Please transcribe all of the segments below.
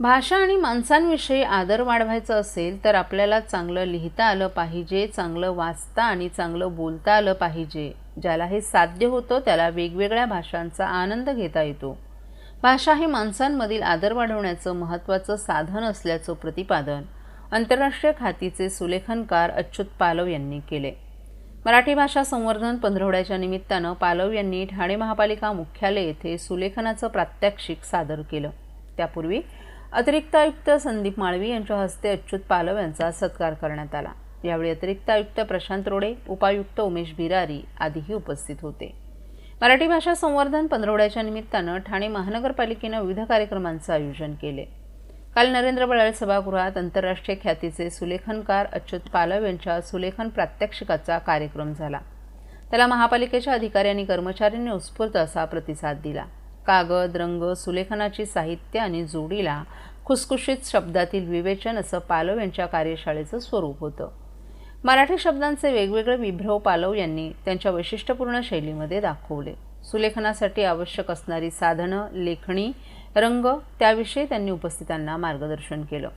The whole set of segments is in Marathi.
भाषा आणि माणसांविषयी आदर वाढवायचा असेल तर आपल्याला चांगलं लिहिता आलं पाहिजे चांगलं वाचता आणि चांगलं बोलता आलं पाहिजे. ज्याला हे साध्य होतं त्याला वेगवेगळ्या भाषांचा आनंद घेता येतो. भाषा हे माणसांमधील आदर वाढवण्याचं महत्त्वाचं साधन असल्याचं प्रतिपादन आंतरराष्ट्रीय खातीचे सुलेखनकार अच्युत पालव यांनी केले. मराठी भाषा संवर्धन पंधरवड्याच्या निमित्तानं पालव यांनी ठाणे महापालिका मुख्यालय येथे सुलेखनाचं प्रात्यक्षिक सादर केलं. त्यापूर्वी अतिरिक्त आयुक्त संदीप माळवी यांच्या हस्ते अच्युत पालव यांचा सत्कार करण्यात आला. यावेळी अतिरिक्त आयुक्त प्रशांत रोडे उपायुक्त उमेश बिरारी आदीही उपस्थित होते. मराठी भाषा संवर्धन पंधरवड्याच्या निमित्तानं ठाणे महानगरपालिकेनं विविध कार्यक्रमांचं आयोजन केले. काल नरेंद्र बळाळ सभागृहात आंतरराष्ट्रीय ख्यातीचे सुलेखनकार अच्युत पालव यांच्या सुलेखन प्रात्यक्षिकाचा कार्यक्रम झाला. त्याला महापालिकेच्या अधिकारी आणि कर्मचाऱ्यांनी उत्स्फूर्त असा प्रतिसाद दिला. कागद रंग सुलेखनाची साहित्य आणि जोडीला खुसखुशीत शब्दातील विवेचन असं पालव यांच्या कार्यशाळेचं स्वरूप होतं. मराठी शब्दांचे वेगवेगळे विभ्रव पालव यांनी त्यांच्या वैशिष्ट्यपूर्ण शैलीमध्ये दाखवले. सुलेखनासाठी आवश्यक असणारी साधनं लेखणी रंग त्याविषयी त्यांनी उपस्थितांना मार्गदर्शन केलं.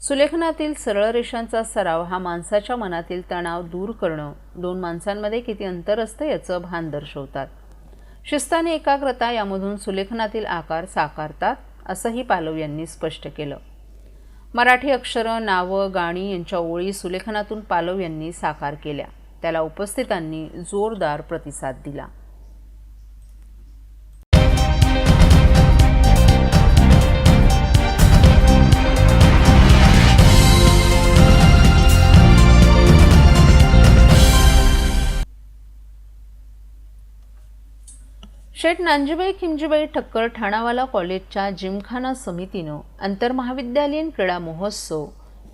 सुलेखनातील सरळ रेषांचा सराव हा माणसाच्या मनातील तणाव दूर करणं दोन माणसांमध्ये किती अंतर असतं याचं भान दर्शवतात. शिस्त आणि एकाग्रता यामधून सुलेखनातील आकार साकारतात असंही पालव यांनी स्पष्ट केलं. मराठी अक्षरं नावं गाणी यांच्या ओळी सुलेखनातून पालव यांनी साकार केल्या. त्याला उपस्थितांनी जोरदार प्रतिसाद दिला. शेठ नांजीबाई खिमजीबाई ठक्कर ठाणावाला कॉलेजच्या जिमखाना समितीनं आंतरमहाविद्यालयीन क्रीडा महोत्सव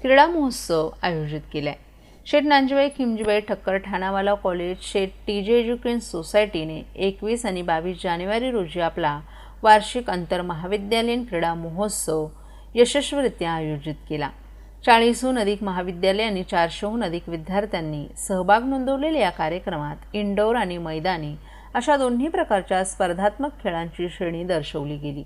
क्रीडा महोत्सव आयोजित केलाय. Sheth Nanjibai Khimjibai Thakkar Thanawala college Sheth T J education सोसायटीने एकवीस आणि बावीस जानेवारी रोजी आपला वार्षिक आंतरमहाविद्यालयीन क्रीडा महोत्सव यशस्वीरित्या आयोजित केला. चाळीसहून अधिक महाविद्यालय आणि चारशेहून अधिक विद्यार्थ्यांनी सहभाग नोंदवलेल्या या कार्यक्रमात इंडोर आणि मैदानी अशा दोन्ही प्रकारच्या स्पर्धात्मक खेळांची श्रेणी दर्शवली गेली.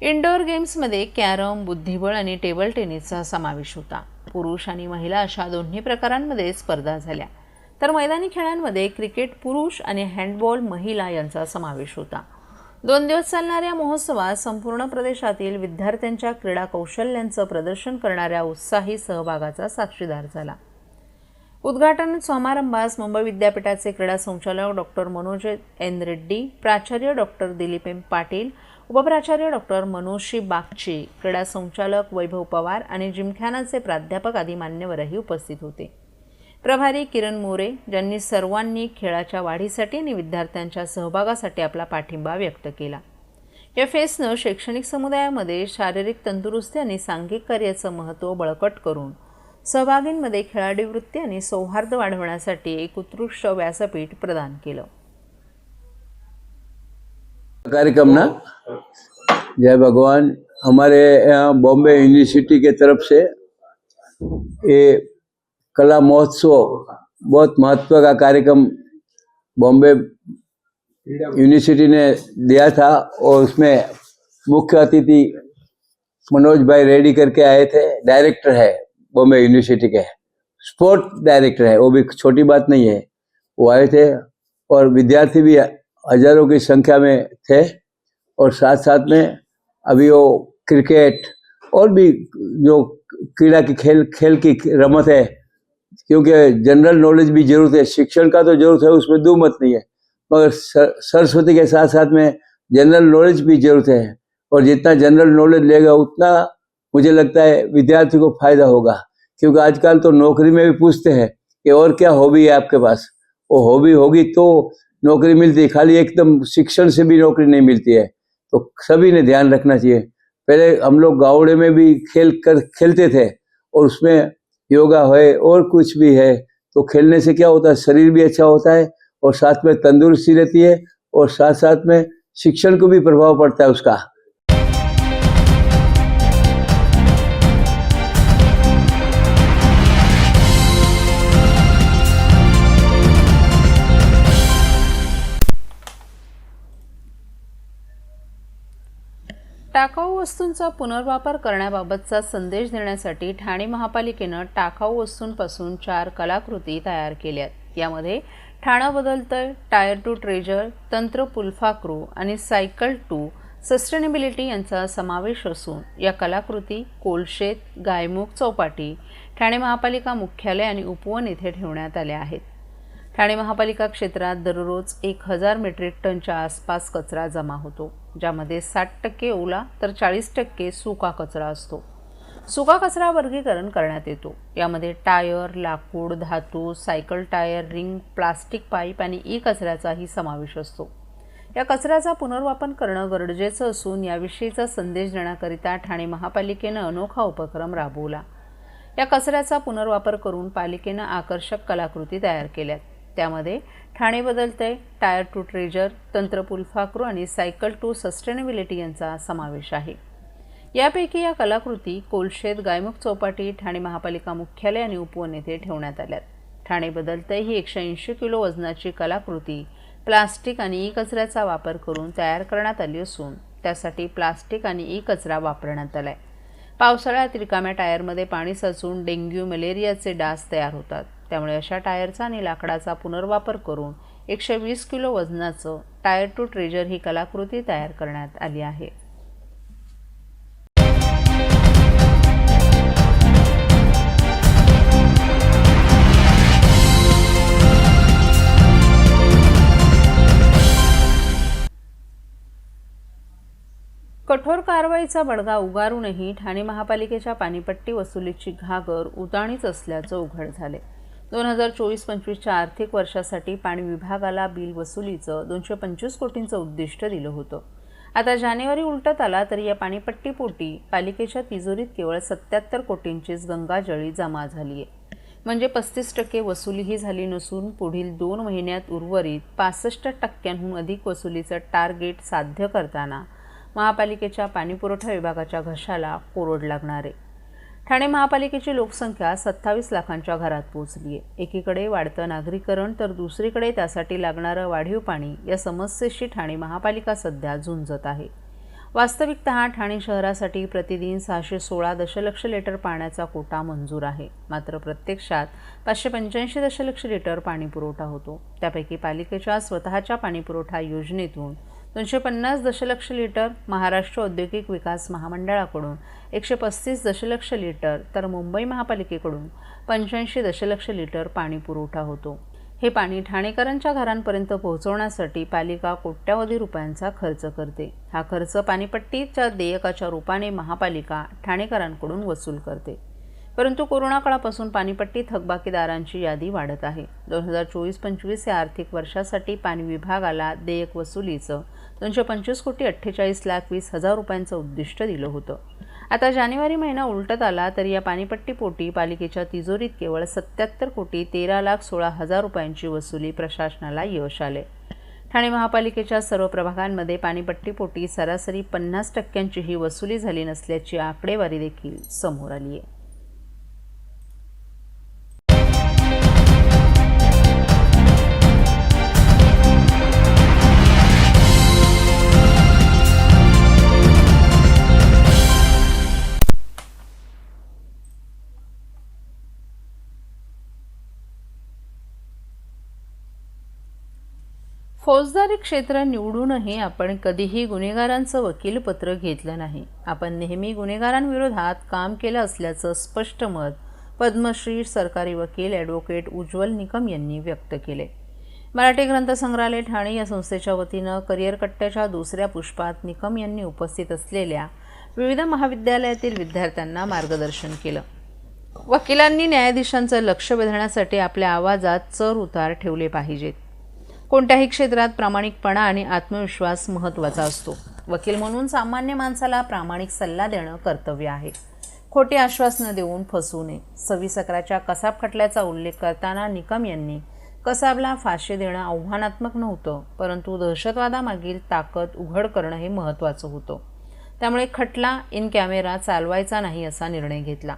इनडोअर गेम्समध्ये कॅरम बुद्धिबळ आणि टेबल टेनिसचा समावेश होता. पुरुष आणि महिला अशा दोन्ही प्रकारांमध्ये स्पर्धा झाल्या. तर मैदानी खेळांमध्ये क्रिकेट पुरुष आणि हँडबॉल महिला यांचा समावेश होता. दोन दिवस चालणाऱ्या महोत्सवात संपूर्ण प्रदेशातील विद्यार्थ्यांच्या क्रीडा कौशल्यांचं प्रदर्शन करणाऱ्या उत्साही सहभागाचा साक्षीदार झाला. उद्घाटन समारंभास मुंबई विद्यापीठाचे क्रीडा संचालक डॉक्टर मनोज एन रेड्डी प्राचार्य डॉक्टर दिलीप एम पाटील उपप्राचार्य डॉक्टर मनोशी बागची क्रीडा संचालक वैभव पवार आणि जिमखानाचे प्राध्यापक आदी मान्यवरही उपस्थित होते. प्रभारी किरण मोरे ज्यांनी सर्वांनी खेळाच्या वाढीसाठी आणि विद्यार्थ्यांच्या सहभागासाठी आपला पाठिंबा व्यक्त केला. या फेसनं शैक्षणिक समुदायामध्ये शारीरिक तंदुरुस्ती आणि सांघिक कार्याचं महत्त्व बळकट करून सहभागींमध्ये खेळाडू वृत्ती आणि सौहार्द वाढवण्यासाठी एक उत्कृष्ट व्यासपीठ प्रदान केलं कार्यक्रम ना जय भगवान हमारे यहाँ बॉम्बे यूनिवर्सिटी के तरफ से ये कला महोत्सव बहुत महत्व का कार्यक्रम बॉम्बे यूनिवर्सिटी ने दिया था और उसमें मुख्य अतिथि मनोज भाई रेड्डी करके आए थे डायरेक्टर है बॉम्बे यूनिवर्सिटी के स्पोर्ट डायरेक्टर है, वो भी छोटी बात नहीं है। वो आए थे और विद्यार्थी भी हज़ारों की संख्या में थे और साथ साथ में अभी वो क्रिकेट और भी जो क्रीड़ा की खेल खेल की रमत है, क्योंकि जनरल नॉलेज भी ज़रूरत है, शिक्षण का तो ज़रूरत है, उसमें दो मत नहीं है। मगर सर- सरस्वती के साथ साथ में जनरल नॉलेज भी ज़रूरत है और जितना जनरल नॉलेज लेगा, उतना मुझे लगता है विद्यार्थी को फ़ायदा होगा, क्योंकि आजकल तो नौकरी में भी पूछते हैं कि और क्या हॉबी है आपके पास? वो हॉबी होगी तो नौकरी मिलती है, खाली एकदम शिक्षण से भी नौकरी नहीं मिलती है। तो सभी ने ध्यान रखना चाहिए। पहले हम लोग गावड़े में भी खेल कर, खेलते थे और उसमें योगा है और कुछ भी है तो खेलने से क्या होता है? शरीर भी अच्छा होता है और साथ में तंदुरुस्ती रहती है और साथ साथ में शिक्षण को भी प्रभाव पड़ता है उसका। टाकाऊ वस्तूंचा पुनर्वापर करण्याबाबतचा संदेश देण्यासाठी ठाणे महापालिकेनं टाकाऊ वस्तूंपासून चार कलाकृती तयार केल्यात. यामध्ये ठाणं बदलतंय टायर टू ट्रेजर तंत्र पुलफाक्रू आणि सायकल टू सस्टेनेबिलिटी यांचा समावेश असून या कलाकृती कोलशेत गायमुख चौपाटी ठाणे महापालिका मुख्यालय आणि उपवन येथे ठेवण्यात आल्या आहेत. ठाणे महापालिका क्षेत्रात दररोज एक हजार मेट्रिक टनच्या आसपास कचरा जमा होतो. ज्यामध्ये साठ टक्के ओला तर चाळीस टक्के सुका कचरा असतो. सुका कचरा वर्गीकरण करण्यात येतो. यामध्ये टायर लाकूड धातू cycle tyre ring plastic pipe आणि ई कचऱ्याचाही समावेश असतो. या कचऱ्याचा पुनर्वापर करणं गरजेचं असून याविषयीचा संदेश देण्याकरिता ठाणे महापालिकेनं अनोखा उपक्रम राबवला. या कचऱ्याचा पुनर्वापर करून पालिकेनं आकर्षक कलाकृती तयार केल्यात. त्यामध्ये ठाणे बदलते टायर टू ट्रेजर तंत्र फाकरू आणि सायकल टू सस्टेनेबिलिटी यांचा समावेश आहे. यापैकी या कलाकृती कोलशेत गायमुख चौपाटी ठाणे महापालिका मुख्यालय आणि उपवन येथे ठेवण्यात आल्यात. ठाणे बदलते ही एकशे ऐंशी किलो वजनाची कलाकृती प्लास्टिक आणि ई कचऱ्याचा वापर करून तयार करण्यात आली असून त्यासाठी प्लास्टिक आणि ई कचरा वापरण्यात आलाय. पावसाळ्यात रिकाम्या टायरमध्ये पाणी साचून डेंग्यू मलेरियाचे डास तयार होतात. त्यामुळे अशा टायरचा आणि लाकडाचा पुनर्वापर करून एकशे वीस किलो वजनाचं टायर टू ट्रेजर ही कलाकृती तयार करण्यात आली आहे. कठोर कारवाईचा बडगा उगारूनही ठाणे महापालिकेच्या पाणीपट्टी वसुलीची घागर उताणीच असल्याचं उघड झाले दोन हजार चोवीस पंचवीसच्या आर्थिक वर्षासाठी पाणी विभागाला बिल वसुलीचं दोनशे पंचवीस कोटींचं उद्दिष्ट दिलं होतं. आता जानेवारी उलटत आला तरी या पाणीपट्टीपोटी पालिकेच्या तिजोरीत केवळ सत्याहत्तर कोटींचीच गंगाजळी जमा झाली आहे म्हणजे पस्तीस टक्के वसुलीही झाली नसून पुढील दोन महिन्यात उर्वरित पासष्ट टक्क्यांहून अधिक वसुलीचं टार्गेट साध्य करताना महापालिकेच्या पाणीपुरवठा विभागाच्या घशाला कोरड लागणार आहे. ठाणे महापालिकेची लोकसंख्या सत्तावीस लाखांच्या घरात पोहोचली आहे. एकीकडे वाढतं नागरीकरण तर दुसरीकडे त्यासाठी लागणारं वाढीव पाणी या समस्येशी ठाणे महापालिका सध्या झुंजत आहे. वास्तविकत ठाणे शहरासाठी प्रतिदिन सहाशे सोळा दशलक्ष लिटर पाण्याचा कोटा मंजूर आहे. मात्र प्रत्यक्षात पाचशे पंच्याऐंशी दशलक्ष लिटर पाणीपुरवठा होतो. त्यापैकी पालिकेच्या स्वतःच्या पाणीपुरवठा योजनेतून दोनशे पन्नास दशलक्ष लिटर महाराष्ट्र औद्योगिक विकास महामंडळाकडून एकशे पस्तीस दशलक्ष लिटर तर मुंबई महापालिकेकडून पंच्याऐंशी दशलक्ष लिटर पाणी पुरवठा होतो. हे पाणी ठाणेकरांच्या घरांपर्यंत पोहोचवण्यासाठी पालिका कोट्यावधी रुपयांचा खर्च करते. हा खर्च पाणीपट्टीच्या देयकाच्या रूपाने महापालिका ठाणेकरांकडून वसूल करते. परंतु कोरोना काळापासून पाणीपट्टी थकबाकीदारांची यादी वाढत आहे. दोन हजार चोवीस पंचवीस या आर्थिक वर्षासाठी पाणी विभागाला देयक वसुलीचं दोनशे पंचवीस कोटी अठ्ठेचाळीस लाख वीस हजार रुपयांचं उद्दिष्ट दिलं होतं. आता जानेवारी महिना उलटत आला तरी या पाणीपट्टीपोटी पालिकेच्या तिजोरीत केवळ सत्याहत्तर कोटी तेरा लाख सोळा हजार रुपयांची वसुली प्रशासनाला यश आले. ठाणे महापालिकेच्या सर्व प्रभागांमध्ये पाणीपट्टीपोटी सरासरी पन्नास टक्क्यांची ही वसुली झाली नसल्याची आकडेवारी देखील समोर आली आहे फौजदारी क्षेत्र निवडूनही आपण कधीही गुन्हेगारांचं वकीलपत्र घेतलं नाही. आपण नेहमी गुन्हेगारांविरोधात काम केलं असल्याचं स्पष्ट मत पद्मश्री सरकारी वकील ॲडव्होकेट उज्ज्वल निकम यांनी व्यक्त केले. मराठी ग्रंथसंग्रहालय ठाणे या संस्थेच्या वतीनं करिअर कट्ट्याच्या दुसऱ्या पुष्पात निकम यांनी उपस्थित असलेल्या विविध महाविद्यालयातील विद्यार्थ्यांना मार्गदर्शन केलं. वकिलांनी न्यायाधीशांचं लक्ष वेधण्यासाठी आपल्या आवाजात चर उतार ठेवले पाहिजेत. कोणत्याही क्षेत्रात प्रामाणिकपणा आणि आत्मविश्वास महत्त्वाचा असतो. वकील म्हणून सामान्य माणसाला प्रामाणिक सल्ला देणं कर्तव्य आहे. खोटी आश्वासनं देऊन फसवू नये. सव्वीस सकराच्या कसाब खटल्याचा उल्लेख करताना निकम यांनी कसाबला फाशी देणं आव्हानात्मक नव्हतं परंतु दहशतवादामागील ताकद उघड करणं हे महत्त्वाचं होतं. त्यामुळे खटला इन कॅमेरा चालवायचा नाही असा निर्णय घेतला.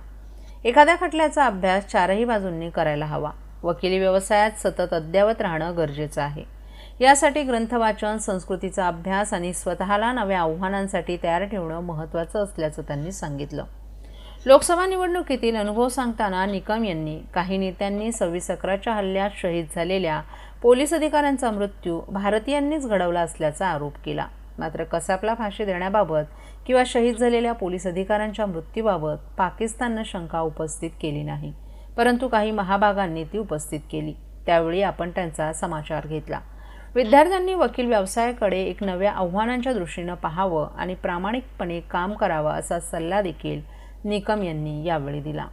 एखाद्या खटल्याचा अभ्यास चारही बाजूंनी करायला हवा. वकिली व्यवसायात सतत अद्ययावत राहणं गरजेचं आहे. यासाठी ग्रंथवाचन संस्कृतीचा अभ्यास आणि स्वतःला नव्या आव्हानांसाठी तयार ठेवणं महत्त्वाचं असल्याचं त्यांनी सांगितलं. लोकसभा निवडणुकीतील अनुभव सांगताना निकम यांनी काही नेत्यांनी सव्वीस अकराच्या हल्ल्यात शहीद झालेल्या पोलीस अधिकाऱ्यांचा मृत्यू भारतीयांनीच घडवला असल्याचा आरोप केला. मात्र कसापला फाशी देण्याबाबत किंवा शहीद झालेल्या पोलीस अधिकाऱ्यांच्या मृत्यूबाबत पाकिस्ताननं शंका उपस्थित केली नाही. परंतु काही महाभागांनी ती उपस्थित केली. त्यावेळी आपण त्यांचा समाचार घेतला. विद्यार्थ्यांनी वकील व्यवसायाकडे एक नव्या आव्हानांच्या दृष्टीनं पाहावं आणि प्रामाणिकपणे काम करावं असा सल्ला देखील निकम यांनी यावेळी दिला.